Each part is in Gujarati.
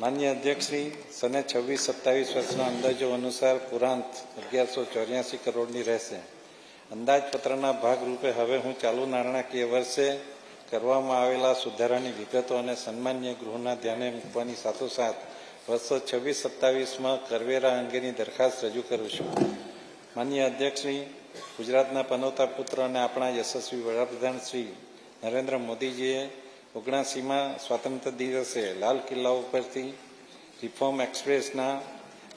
માન્ય અધ્યક્ષશ્રી સને છવ્વીસ સત્તાવીસ વર્ષના અંદાજો અનુસાર પુરાંત અગિયારસો ચોર્યાસી કરોડની રહેશે. અંદાજપત્રના ભાગરૂપે હવે હું ચાલુ નાણાકીય વર્ષે કરવામાં આવેલા સુધારાની વિગતો અને સન્માન્ય ગૃહના ધ્યાને મૂકવાની સાથોસાથ વર્ષો છવ્વીસ સત્તાવીસમાં કરવેરા અંગેની દરખાસ્ત રજૂ કરું છું. માન્ય અધ્યક્ષશ્રી ગુજરાતના પનોતા પુત્ર અને આપણા યશસ્વી વડાપ્રધાન શ્રી નરેન્દ્ર મોદીજીએ ઓગણાસીમાં સ્વાતંત્ર્ય દિવસે લાલ કિલ્લા ઉપરથી રિફોર્મ એક્સપ્રેસના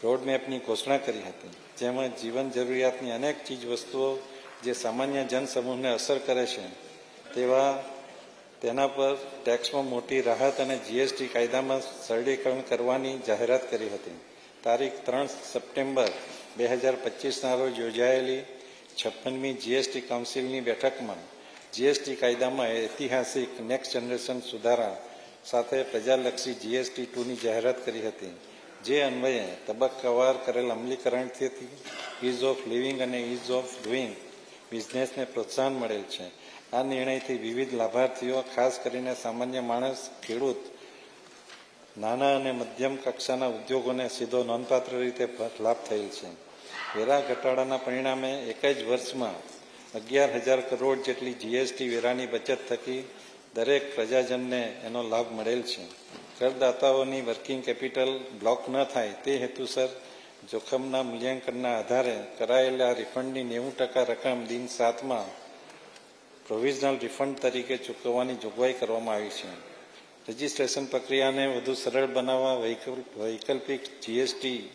રોડમેપની ઘોષણા કરી હતી, જેમાં જીવન જરૂરિયાતની અનેક ચીજ વસ્તુઓ જે સામાન્ય જનસમૂહને અસર કરે છે, તેવા તેના પર ટેક્સમાં મોટી રાહત અને જીએસટી કાયદામાં સરળીકરણ કરવાની જાહેરાત કરી હતી. તારીખ ત્રણ સપ્ટેમ્બર બે હજાર પચીસના રોજ યોજાયેલી છપ્પનમી જીએસટી કાઉન્સિલની બેઠકમાં જીએસટી કાયદામાં ઐતિહાસિક નેક્સ્ટ જનરેશન સુધારા સાથે પ્રજાલક્ષી જીએસટી ટુની જાહેરાત કરી હતી. જે અન્વયે તબક્કાવાર કરેલ અમલીકરણથી ઇઝ ઓફ લિવિંગ અને ઇઝ ઓફ ડુઈંગ બિઝનેસને પ્રોત્સાહન મળેલ છે. આ નિર્ણયથી વિવિધ લાભાર્થીઓ, ખાસ કરીને સામાન્ય માણસ, ખેડૂત, નાના અને મધ્યમ કક્ષાના ઉદ્યોગોને સીધો નોંધપાત્ર રીતે લાભ થયેલ છે. વેરા ઘટાડાના પરિણામે એક જ વર્ષમાં અગિયાર હજાર કરોડ જેટલી જીએસટી વેરાની બચત થકી દરેક પ્રજાજનને એનો લાભ મળેલ છે. કરદાતાઓની વર્કિંગ કેપિટલ બ્લોક ન થાય તે હેતુસર જોખમના મૂલ્યાંકનના આધારે કરાયેલા રિફંડની નેવું ટકા રકમ દિન સાતમાં પ્રોવિઝનલ રિફંડ તરીકે ચૂકવવાની જોગવાઈ કરવામાં આવી છે. રજિસ્ટ્રેશન પ્રક્રિયાને વધુ સરળ બનાવવા વૈકલ્પિક જીએસટી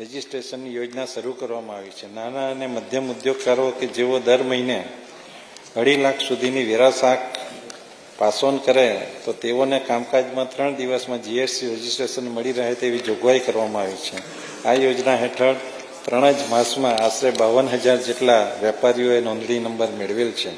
રજિસ્ટ્રેશનની યોજના શરૂ કરવામાં આવી છે. નાના અને મધ્યમ ઉદ્યોગકારો કે જેઓ દર મહિને અઢી લાખ સુધીની વેરાશાક પાસોન પાસ કરે, તો તેઓને કામકાજમાં ત્રણ દિવસમાં જીએસટી રજિસ્ટ્રેશન મળી રહે તેવી જોગવાઈ કરવામાં આવી છે. આ યોજના હેઠળ ત્રણ જ માસમાં આશરે બાવન હજાર જેટલા વેપારીઓએ નોંધણી નંબર મેળવેલ છે.